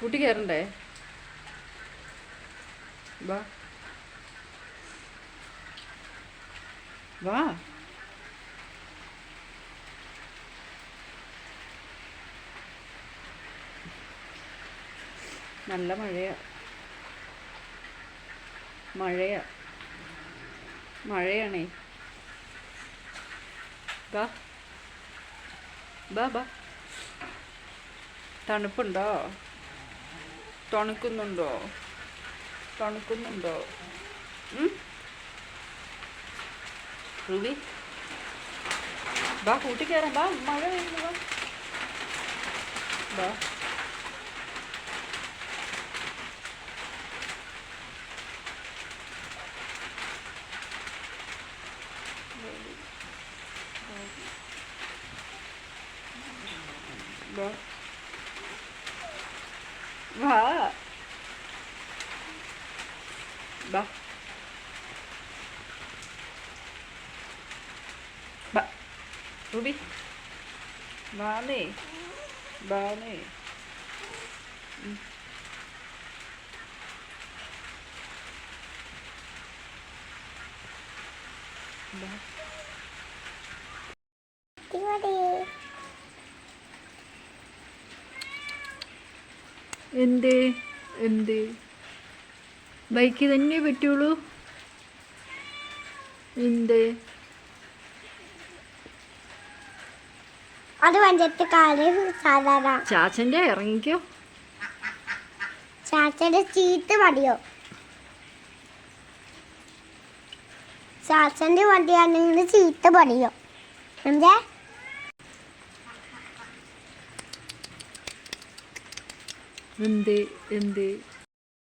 കൂട്ടി കയറണ്ടേ? വാ. വാ. നല്ല മഴയാ. മഴയാ. മഴയാണേ. വാ. ബാ ബാ തണുപ്പുണ്ടോ? തണുക്കുന്നുണ്ടോ? തണുക്കുന്നുണ്ടോ? റൂബി? ബാ കൂട്ടി കയറാം ബാ മഴ പെയ്യുന്നു ബാ. ബാ. ബാ വാ ബാ ബാ റുബി വാന്നേ ഉം. ബാ എന്തേ? എന്തേ? ബൈക്ക് തന്നെ പറ്റുള്ളൂ. എന്ത്? അത് പഞ്ചത്തെ സാധാരണ. ചാച്ചന്റെ ഇറങ്ങിക്കോ. ചാച്ചന്റെ ചീത്ത മടിയോ ചാച്ചന്റെ വണ്ടിയാണെങ്കിൽ ചീത്ത പടിയോ എന്തേ? എന്ത്? എന്തേ?